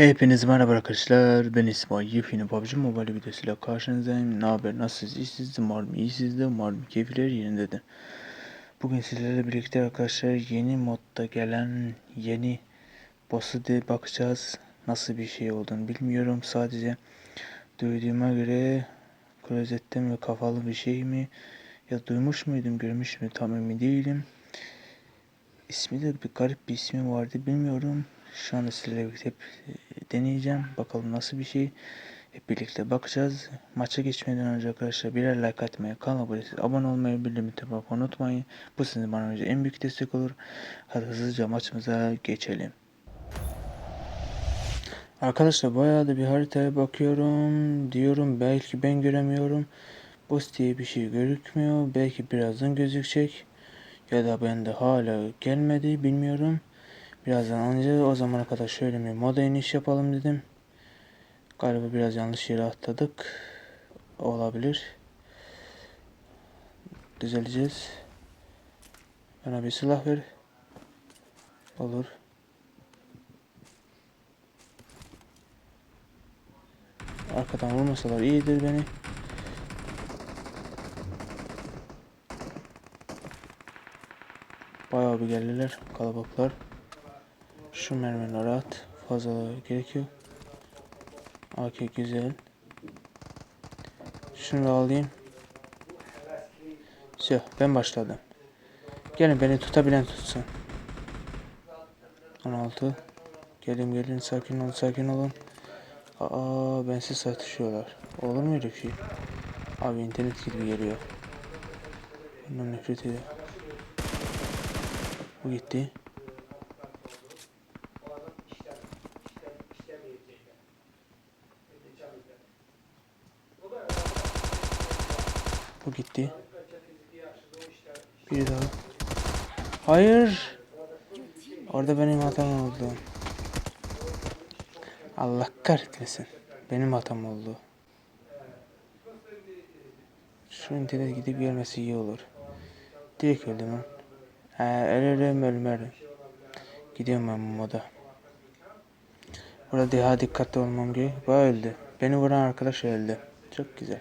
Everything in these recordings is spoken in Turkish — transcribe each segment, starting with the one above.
Hepinize merhaba arkadaşlar. Ben İsmail. Yepyeni PUBG Mobile videosuyla karşınızdayım. Ne haber? Nasılsınız? İyisiniz? Umarım iyisinizdir. Umarım keyifler yerindedir. Bugün sizlerle birlikte arkadaşlar yeni modda gelen yeni boss'u de bakacağız. Nasıl bir şey olduğunu bilmiyorum. Sadece duyduğuma göre klozetten ve kafalı bir şey mi? Ya duymuş muydum, görmüş mü tam emin değilim. İsmi de bir garip bir ismi vardı bilmiyorum. Şu anda sizlerle birlikte deneyeceğim. Bakalım nasıl bir şey. Hep birlikte bakacağız. Maça geçmeden önce arkadaşlar birer like atmayı, kanala abone, abone olmayı, bildirim tıklamayı unutmayın. Bu sizin bana önce en büyük destek olur. Hadi hızlıca maçımıza geçelim. Arkadaşlar bayağı da bir haritaya bakıyorum. Diyorum belki ben göremiyorum. Boss diye bir şey gözükmüyor. Belki birazdan gözükecek. Ya da bende hala gelmedi bilmiyorum. Birazdan anlayacağız. O zamana kadar şöyle bir moda iniş yapalım dedim. Galiba biraz yanlış yere atladık. Olabilir. Düzeleceğiz. Bana bir silah ver. Olur. Arkadan vurmasalar iyidir beni. Bayağı bir geldiler. Kalabalıklar. Şu mermileri at. Fazla gerek yok. AK güzel. Şunu da alayım. Şey, ben başladım. Gelin beni tutabilen tutsun. 16. Gelin gelin sakin olun sakin olun. Aa bensiz satışıyorlar. Olur mu öyle bir şey? Abi internet gibi geliyor. Bundan nefret ediyorum. Bu gitti. Bu gitti. Bir daha. Hayır. Orada benim hatam oldu. Allah kahretmesin. Benim hatam oldu. Şu internet gidip gelmesi iyi olur. Direkt öldüm lan. He, ölürüm ölmerim. Gidiyorum ben bu moda. Burada daha dikkatli olmam gerek. Bu öldü. Beni vuran arkadaş öldü. Çok güzel.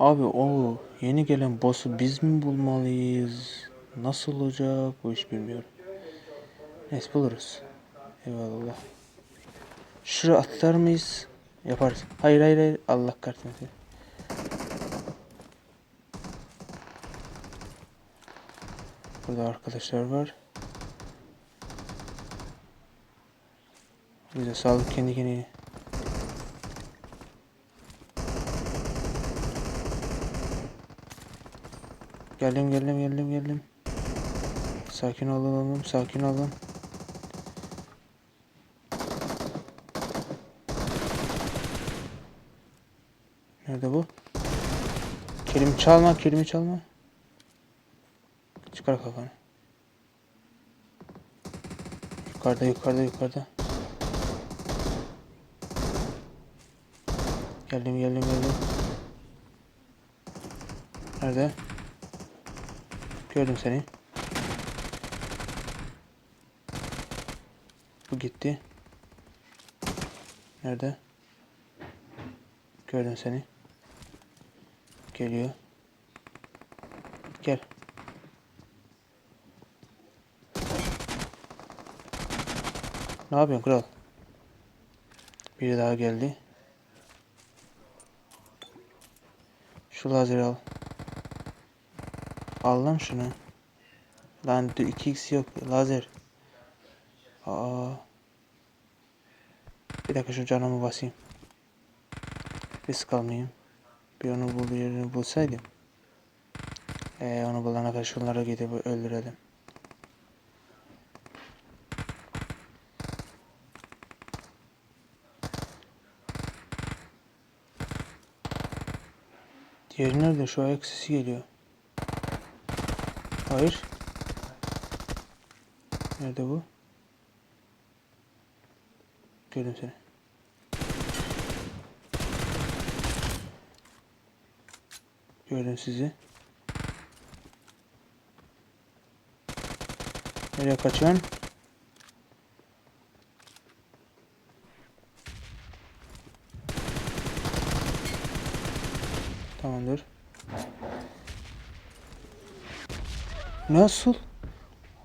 Abi o yeni gelen boss'u biz mi bulmalıyız? Nasıl olacak bu iş bilmiyorum. Neyse buluruz. Eyvallah. Şuraya atlar mıyız? Yaparız. Hayır hayır hayır. Allah kahretmesin. Burada arkadaşlar var. Bize sağlık kendi kendine. Geldim geldim geldim geldim. Sakin olalım sakin olun. Nerede bu? Kelimi çalma kelimi çalma. Çıkar kafanı. Yukarıda yukarıda yukarıda. Geldim geldim geldim. Nerede? Gördüm seni. Bu gitti. Nerede? Gördüm seni. Geliyor. Gel. Ne yapıyorsun kral? Biri daha geldi. Şu lazeri al. Al lan şunu. Lan 2x yok lazer. Aa. Bir dakika şu canımı basayım. Risk almayayım. Bir onu bul yerini bulsaydım. Ee, onu bulana kadar şunlara gidip öldürelim. Diğeri nerede? Şu ayak sesi geliyor. Hayır. Nerede bu? Gördüm seni. Gördüm sizi. Nereye kaçıyorsun? Tamamdır. Nasıl?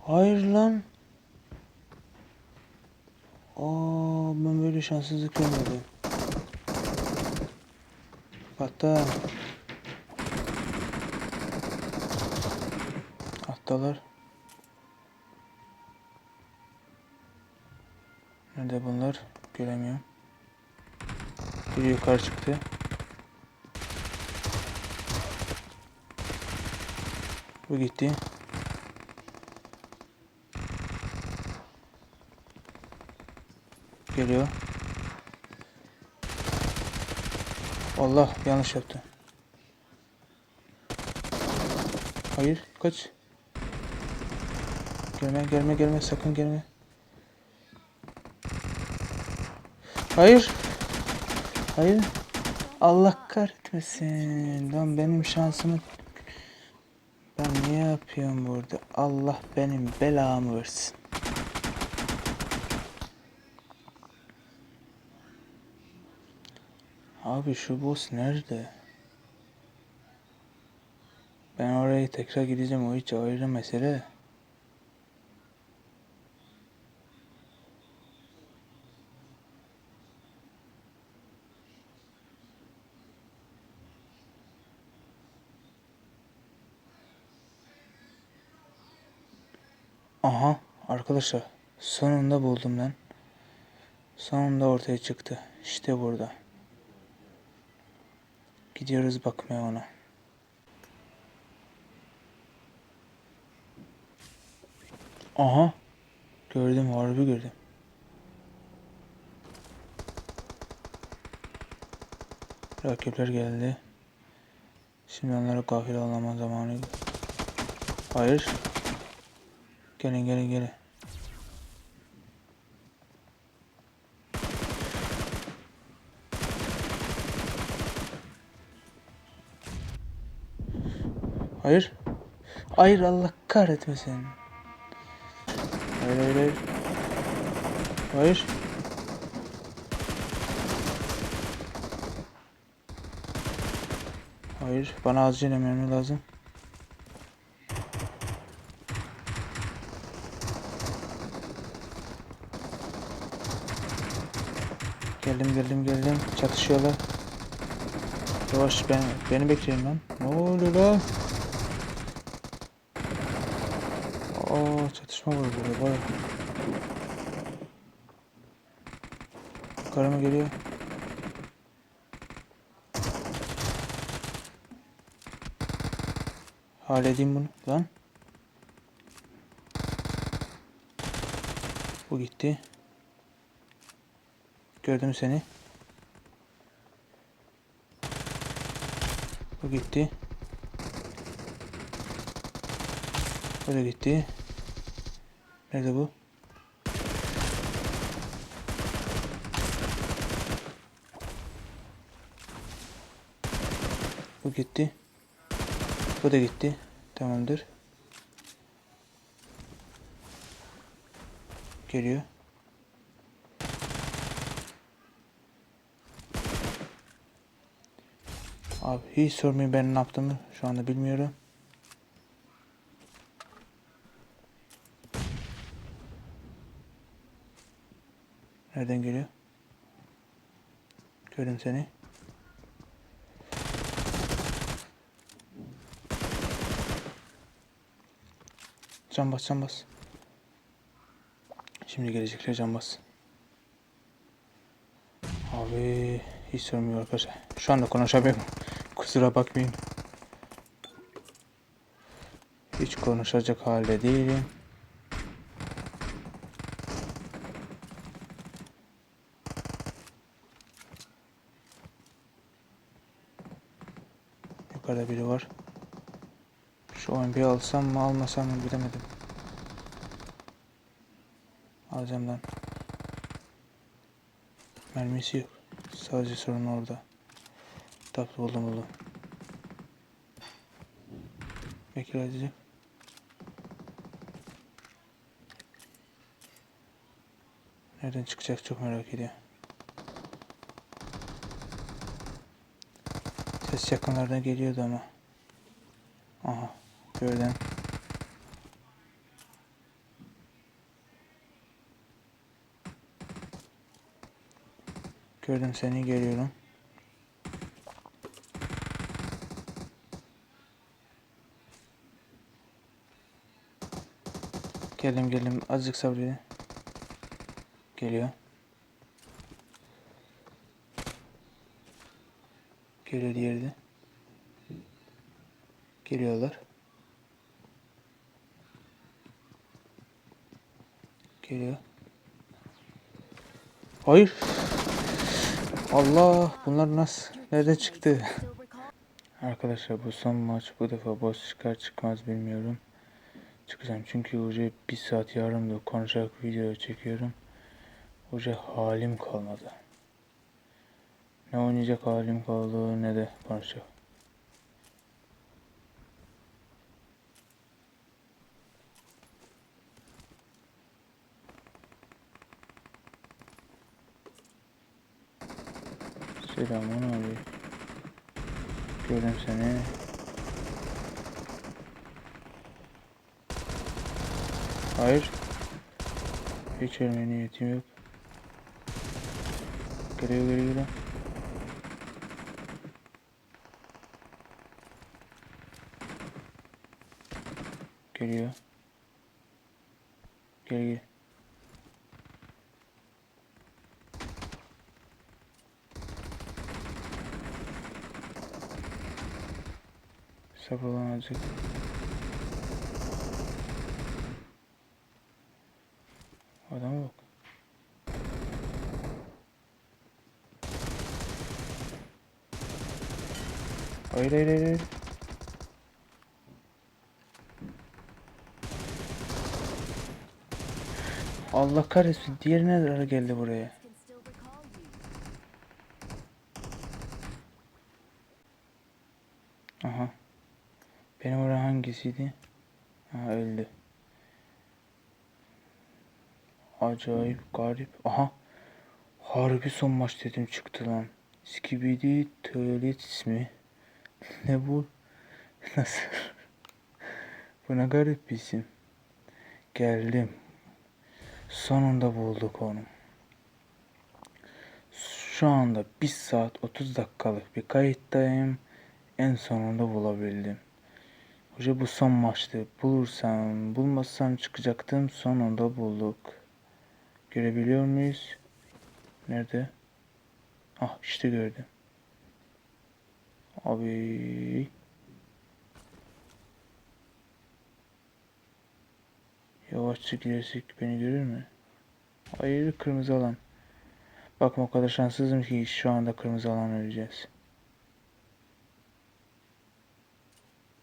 Hayır lan. Aa ben böyle şanssızlık görmedim. Hatta Hattalar. Nerede bunlar? Göremiyorum. Biri yukarı çıktı. Bu gitti. Geliyor. Allah yanlış yaptı. Hayır kaç. Gelme gelme gelme sakın gelme. Hayır. Hayır. Allah kahretmesin. Lan benim şansımı ben niye yapıyorum burada? Allah benim belamı versin. Abi şu boss nerede? Ben oraya tekrar gideceğim o hiç ayrı mesele. Aha arkadaşlar sonunda buldum ben. Sonunda ortaya çıktı. İşte burada. Gidiyoruz bakmaya ona. Aha. Gördüm harbi gördüm. Rakipler geldi. Şimdi onları gafil alma zamanı. Hayır. Gelin gelin gelin. Hayır. Hayır Allah kahretmesin. Hayır hayır hayır. Hayır. Hayır. Bana acilen mermi lazım. Geldim geldim geldim. Çatışıyorlar. Yavaş ben beni bekleyin lan. Ne oluyor lan? Aa çatışma var burada baya. Yukarı mı geliyor? Halledeyim bunu lan. Bu gitti. Gördüm seni. Bu gitti. Bu da gitti. Nerede bu? Bu gitti. Bu da gitti. Tamamdır. Geliyor. Abi hiç sormayın ben ne yaptığımı şu anda bilmiyorum. Nereden geliyor? Gördüm seni. Can bas can bas. Şimdi gelecekler can bas. Abi hiç sormuyor arkadaşlar. Şu anda konuşamıyorum. Kusura bakmayın. Hiç konuşacak halde değilim. Yukarıda biri var. Şu oyun bir alsam mı almasam mı bilemedim. Alacağım lan. Mermisi yok. Sadece sorun orada. Tatlı buldum buldum. Bekir edeceğim. Nereden çıkacak çok merak ediyorum. Ses yakınlardan geliyordu ama. Aha gördüm. Gördüm seni geliyorum. Geldim geldim azıcık sabredin. Geliyor. Geliyor diğeri. Geliyorlar. Geliyor. Hayır. Allah bunlar nasıl? Nereden çıktı? Arkadaşlar bu son maç bu defa boss çıkar çıkmaz bilmiyorum. Çıkacağım çünkü hoca bir saat yarımdır konuşarak video çekiyorum. Hoca halim kalmadı. Ne oynayacak halim kaldı ne de konuşacak. Selamun abi. Gördüm seni. Hayır. Hiç ölmeye niyetim yok. Geliyor geliyor geliyor. Geliyor. Gel gel. Sabırlan azıcık. Adam yok. Hayır hayır hayır. hayır. Allah kahretsin. Diğeri nerede geldi buraya? Aha. Benim oraya hangisiydi? Aha öldü. Acayip garip. Aha. Harbi son maç dedim çıktı lan. Skibidi Tuvalet ismi. ne bu? Nasıl? bu ne garip bir isim. Geldim. Sonunda bulduk onu. Şu anda 1 saat 30 dakikalık bir kayıttayım. En sonunda bulabildim. Hoca bu son maçtı. Bulursam, bulmazsam çıkacaktım. Sonunda bulduk. Görebiliyor muyuz? Nerede? Ah işte gördüm. Abi. Yavaşça girersek beni görür mü? Hayır kırmızı alan. Bakma o kadar şanssızım ki şu anda kırmızı alan öleceğiz.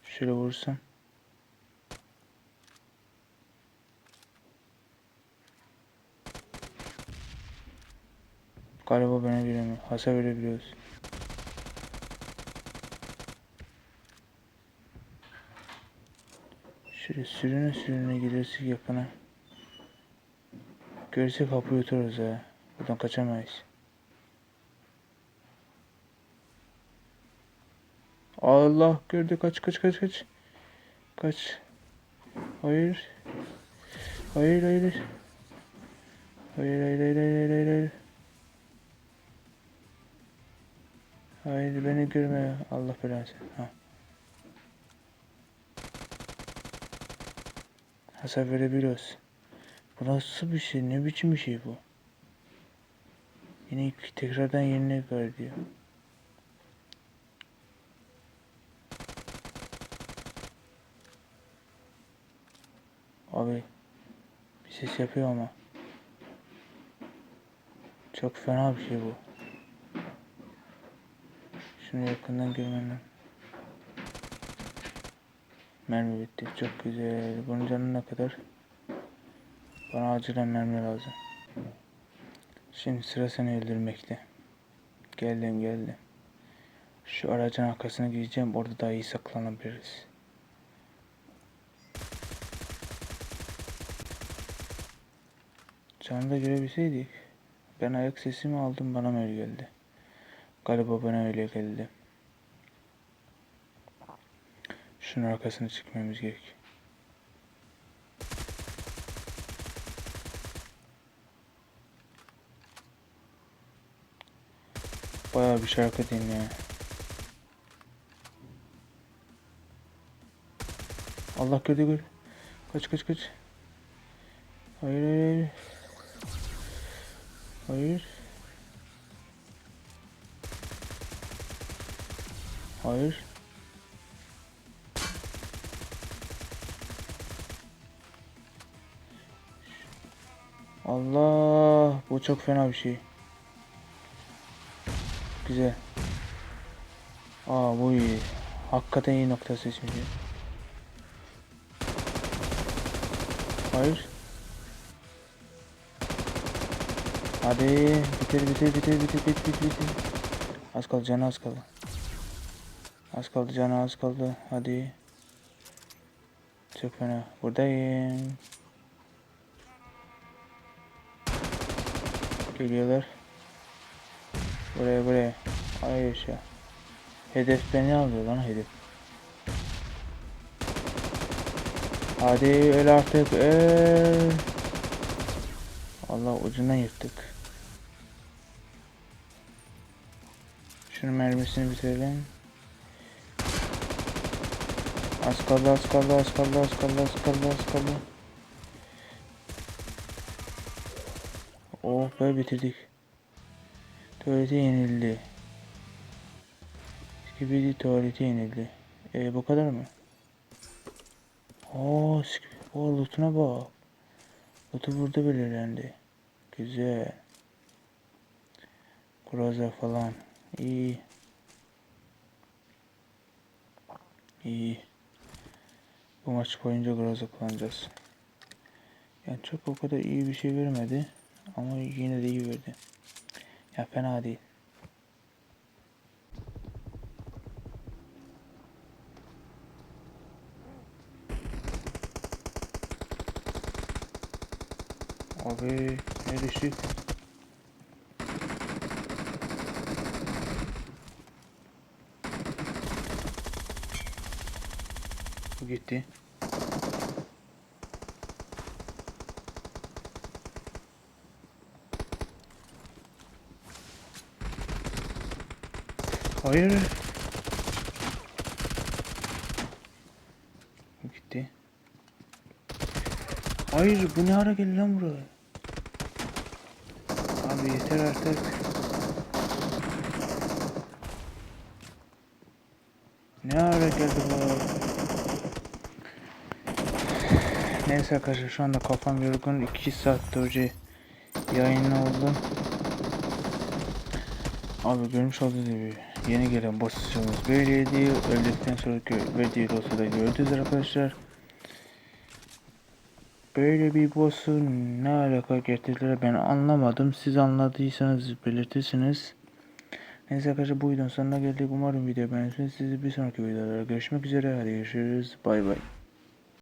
Şöyle vurursam. Galiba bana giremiyor. Hasar verebiliyoruz. Şöyle sürüne sürüne gidersek yakına. Görse kapıyı otururuz ha. Buradan kaçamayız. Allah gördü kaç kaç kaç kaç. Kaç. Hayır. Hayır hayır. Hayır hayır hayır hayır hayır hayır. hayır. Hayır beni görme. Allah belanı. Ha. Hasar verebiliyoruz. Bu nasıl bir şey? Ne biçim bir şey bu? Yine tekrardan yerine göre diyor. Abi bir ses yapıyor ama. Çok fena bir şey bu. Şunu yakından görmem. Mermi bitti. Çok güzel. Bunun canı ne kadar? Bana acilen mermi lazım. Şimdi sıra seni öldürmekte. Geldim geldim. Şu aracın arkasına gideceğim. Orada daha iyi saklanabiliriz. Canı da görebilseydik. Ben ayak sesimi aldım bana mı öyle geldi? Galiba bana öyle geldi. Şunun arkasına çıkmamız gerek. Bayağı bir şarkı dinliyor. Allah gördü gör. Kaç kaç kaç. Hayır hayır hayır. Hayır. Allah bu çok fena bir şey. Güzel. Aa bu iyi. Hakikaten iyi nokta seçmiş. Hayır. Hadi bitir bitir bitir bitir bitir bitir bitir. Az kaldı canı az kaldı. Az kaldı canı az kaldı. Hadi. Çok fena. Buradayım. Geliyorlar. Buraya buraya. Ay yaşa. Hedef beni alıyor lan hedef. Hadi öl artık öl. Allah ucundan yırttık. Şunun mermisini bitirelim. Az kaldı az kaldı az kaldı az kaldı az kaldı az kaldı. Oh be bitirdik. Tuvalete yenildi. Skibidi tuvalete yenildi. E bu kadar mı? Oo, Skibidi. Oo lootuna bak. Lootu burada belirlendi. Güzel. Groza falan. İyi. İyi. Bu maç boyunca Groza kullanacağız. Yani çok o kadar iyi bir şey vermedi. Ama yine de iyi verdi. Ya fena değil. Abi ne düştük? Bu gitti. Hayır. Gitti. Hayır bu ne ara geldi lan buraya? Abi yeter artık. Ne ara geldi bu? Neyse arkadaşlar şu anda kafam yorgun. 2 saat önce yayın oldu. Abi görmüş olduğunuz gibi yeni gelen boss'umuz böyleydi. Öldükten sonra gö- verdiği dostu da gördünüz arkadaşlar. Böyle bir boss'u ne alaka getirdiler ben anlamadım. Siz anladıysanız belirtirsiniz. Neyse arkadaşlar bu videonun sonuna geldik. Umarım video beğenirsiniz. Sizi bir sonraki videoda görüşmek üzere. Hadi görüşürüz. Bay bay.